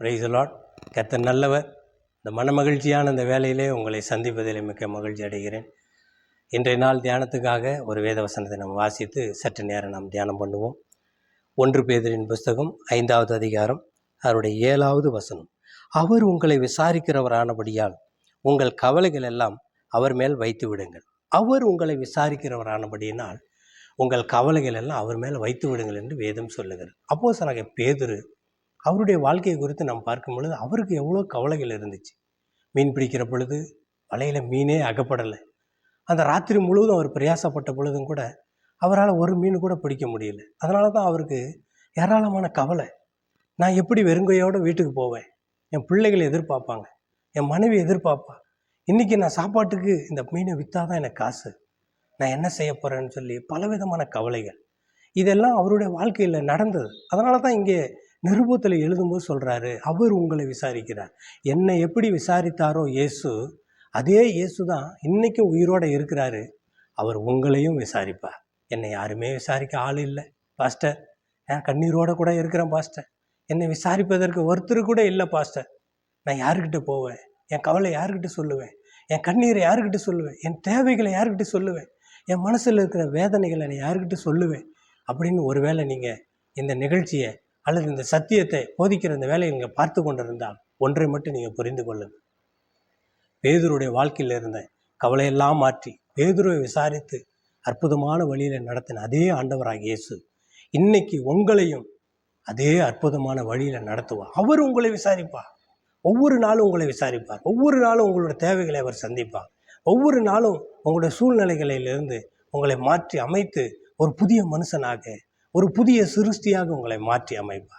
பிரைசலாட் கத்த நல்லவர். இந்த மனமகிழ்ச்சியான இந்த வேலையிலே உங்களை சந்திப்பதில் மிக்க மகிழ்ச்சி அடைகிறேன். இன்றைய நாள் தியானத்துக்காக ஒரு வேத வசனத்தை நாம் வாசித்து சற்று நேரம் நாம் தியானம் பண்ணுவோம். ஒன்று பேதரின் புஸ்தகம் ஐந்தாவது அதிகாரம் அவருடைய ஏழாவது வசனம். அவர் உங்களை விசாரிக்கிறவரானபடியால் உங்கள் கவலைகள் எல்லாம் அவர் மேல் வைத்து விடுங்கள். அவர் உங்களை விசாரிக்கிறவரானபடியினால் உங்கள் கவலைகள் எல்லாம் அவர் மேல் வைத்து விடுங்கள் என்று வேதம் சொல்லுகிறது. அப்போது சொன்னாங்க பேதுரு அவருடைய வாழ்க்கையை குறித்து நாம் பார்க்கும் பொழுது அவருக்கு எவ்வளோ கவலைகள் இருந்துச்சு. மீன் பிடிக்கிற பொழுது வலையில் மீனே அகப்படலை. அந்த ராத்திரி முழுவதும் அவர் பிரயாசப்பட்ட பொழுதும் கூட அவரால் ஒரு மீன் கூட பிடிக்க முடியல. அதனால தான் அவருக்கு ஏராளமான கவலை. நான் எப்படி வெறுங்கையோடு வீட்டுக்கு போவேன்? என் பிள்ளைகள் எதிர்பார்ப்பாங்க. என் மனைவி எதிர்பார்ப்பா? இன்றைக்கி நான் சாப்பாட்டுக்கு இந்த மீனை விற்றா தான் எனக்கு காசு. நான் என்ன செய்ய போகிறேன்னு சொல்லி பலவிதமான கவலைகள். இதெல்லாம் அவருடைய வாழ்க்கையில் நடந்தது. அதனால தான் இங்கே நிருபத்தில் எழுதும்போது சொல்கிறாரு அவர் உங்களை விசாரிக்கிறார். என்னை எப்படி விசாரித்தாரோ இயேசு அதே இயேசு தான் இன்றைக்கும் உயிரோடு இருக்கிறாரு. அவர் உங்களையும் விசாரிப்பார். என்னை யாருமே விசாரிக்க ஆள் இல்லை பாஸ்டர். நான் கண்ணீரோடு கூட இருக்கிறேன் பாஸ்டர். என்னை விசாரிப்பதற்கு ஒருத்தர் கூட இல்லை பாஸ்டர். நான் யாருக்கிட்ட போவேன்? என் கவலை யாருக்கிட்ட சொல்லுவேன்? என் கண்ணீரை யாருக்கிட்ட சொல்லுவேன்? என் தேவைகளை யாருக்கிட்ட சொல்லுவேன்? என் மனசில் இருக்கிற வேதனைகளை நான் யாருக்கிட்ட சொல்லுவேன்? அப்படின்னு ஒருவேளை நீங்கள் இந்த நிகழ்ச்சியை அல்லது இந்த சத்தியத்தை போதிக்கிற இந்த வேலையை நீங்கள் பார்த்து கொண்டிருந்தால் ஒன்றை மட்டும் நீங்கள் புரிந்து கொள்ளுங்கள். பேதுருடைய வாழ்க்கையில் இருந்த கவலையெல்லாம் மாற்றி பேதுருவை விசாரித்து அற்புதமான வழியில் நடத்தின அதே ஆண்டவராக இயேசு இன்னைக்கு உங்களையும் அதே அற்புதமான வழியில் நடத்துவார். அவர் உங்களை விசாரிப்பார். ஒவ்வொரு நாளும் உங்களை விசாரிப்பார். ஒவ்வொரு நாளும் உங்களோட தேவைகளை அவர் சந்திப்பார். ஒவ்வொரு நாளும் உங்களுடைய சூழ்நிலைகளிலிருந்து உங்களை மாற்றி அமைத்து ஒரு புதிய மனுஷனாக ஒரு புதிய சிருஷ்டியாக உங்களை மாற்றி அமைப்பா?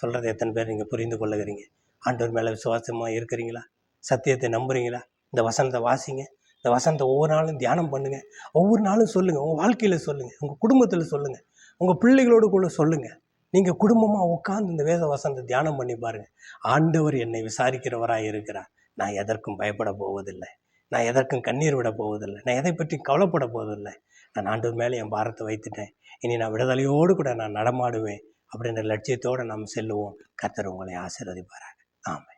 சொல்கிறத எத்தனை பேர் நீங்கள் புரிந்து கொள்ளுகிறீங்க? ஆண்டவர் மேலே விசுவாசமாக இருக்கிறீங்களா? சத்தியத்தை நம்புறீங்களா? இந்த வசனத்தை வாசிங்க. இந்த வசனத்தை ஒவ்வொரு நாளும் தியானம் பண்ணுங்கள் ஒவ்வொரு நாளும் சொல்லுங்கள் உங்கள் வாழ்க்கையில் சொல்லுங்கள் உங்கள் குடும்பத்தில் சொல்லுங்கள் உங்கள் பிள்ளைகளோடு கூட சொல்லுங்கள் நீங்கள் குடும்பமாக உட்காந்து இந்த வேத வசனத்தை தியானம் பண்ணி பாருங்கள் ஆண்டவர் என்னை விசாரிக்கிறவராக இருக்கிறார். நான் எதற்கும் பயப்பட போவதில்லை. நான் எதற்கும் கண்ணீர் விட போவதில்லை. நான் எதை பற்றி கவலைப்பட போவதில்லை. நான் ஆண்டவர் மேலே என் பாரத்தை வைத்துட்டேன். இனி நான் விடுதலையோடு கூட நான் நடமாடுவேன் அப்படின்ற லட்சியத்தோடு நாம் செல்லுவோம். கத்தர் உங்களை ஆசீர்வதிப்பாராக. ஆமாம்